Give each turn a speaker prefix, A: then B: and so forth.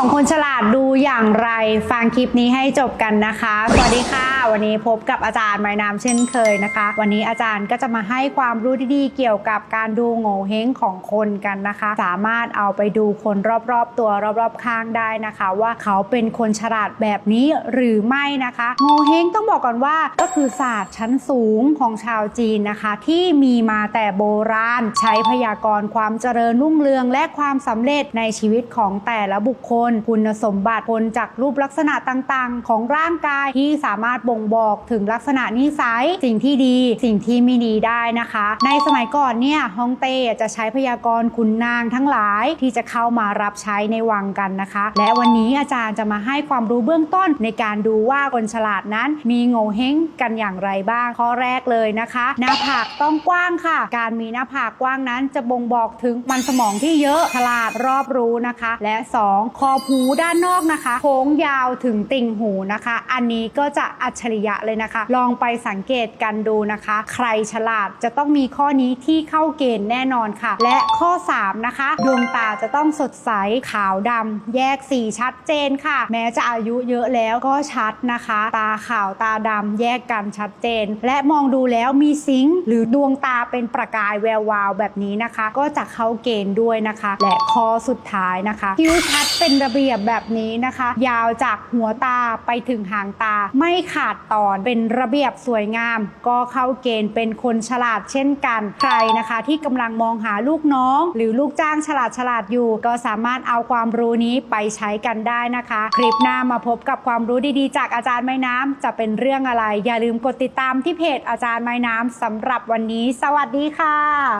A: ของคนฉลาดดูอย่างไรฟังคลิปนี้ให้จบกันนะคะ สวัสดีค่ะ วันนี้พบกับอาจารย์ไม้น้ำเช่นเคยนะคะ วันนี้อาจารย์ก็จะมาให้ความรู้ดีๆเกี่ยวกับการดูโง่เฮงของคนกันนะคะ สามารถเอาไปดูคนรอบๆตัวรอบๆข้างได้นะคะ ว่าเขาเป็นคนฉลาดแบบนี้หรือไม่นะคะโง่เฮงต้องบอกก่อนว่าก็คือศาสตร์ชั้นสูงของชาวจีนนะคะ ที่มีมาแต่โบราณ ใช้พยากรณ์ความเจริญรุ่งเรือง และความสำเร็จในชีวิตของแต่ละบุคคลคุณสมบัติผลจากรูปลักษณะต่างๆ ของร่างกายที่สามารถบ่งบอกถึงลักษณะนิสัย สิ่งที่ดี สิ่งที่ไม่ดีได้นะคะ ในสมัยก่อนเนี่ยฮองเต้จะใช้พยากรณ์ขุนนางทั้งหลายที่จะเข้ามารับใช้ในวังกันนะคะ และวันนี้อาจารย์จะมาให้ความรู้เบื้องต้นในการดูว่าคนฉลาดนั้นมีโง่เฮงกันอย่างไรบ้าง ข้อแรกเลยนะคะ หน้าผากต้องกว้างค่ะ การมีหน้าผากกว้างนั้นจะบ่งบอกถึงมันสมองที่เยอะฉลาดรอบรู้นะคะ และ2คอหูด้านนอกนะคะ โค้งยาวถึงติ่งหูนะคะ อันนี้ก็จะอัจฉริยะเลยนะคะ ลองไปสังเกตกันดูนะคะ ใครฉลาดจะต้องมีข้อนี้ที่เข้าเกณฑ์แน่นอนค่ะ และข้อ 3 นะคะดวงตาจะต้องสดใสขาวดำแยกสีชัดเจนค่ะ แม้จะอายุเยอะแล้วก็ชัดนะคะ ตาขาวตาดำแยกกันชัดเจน และมองดูแล้วมีซิงค์หรือดวงตาเป็นประกายแวววาวแบบนี้นะคะ ก็จะเข้าเกณฑ์ด้วยนะคะ และข้อสุดท้ายนะคะคิ้วชัดเป็นระเบียบแบบนี้นะคะ ยาวจากหัวตาไปถึงหางตา ไม่ขาดตอนเป็นระเบียบสวยงาม ก็เข้าเกณฑ์เป็นคนฉลาดเช่นกัน ใครนะคะที่กำลังมองหาลูกน้อง หรือลูกจ้างฉลาดฉลาดอยู่ ก็สามารถเอาความรู้นี้ไปใช้กันได้นะคะ คลิปหน้ามาพบกับความรู้ดีๆ จากอาจารย์ไม้น้ำจะเป็นเรื่องอะไร อย่าลืมกดติดตามที่เพจอาจารย์ไม้น้ำสำหรับวันนี้ สวัสดีค่ะ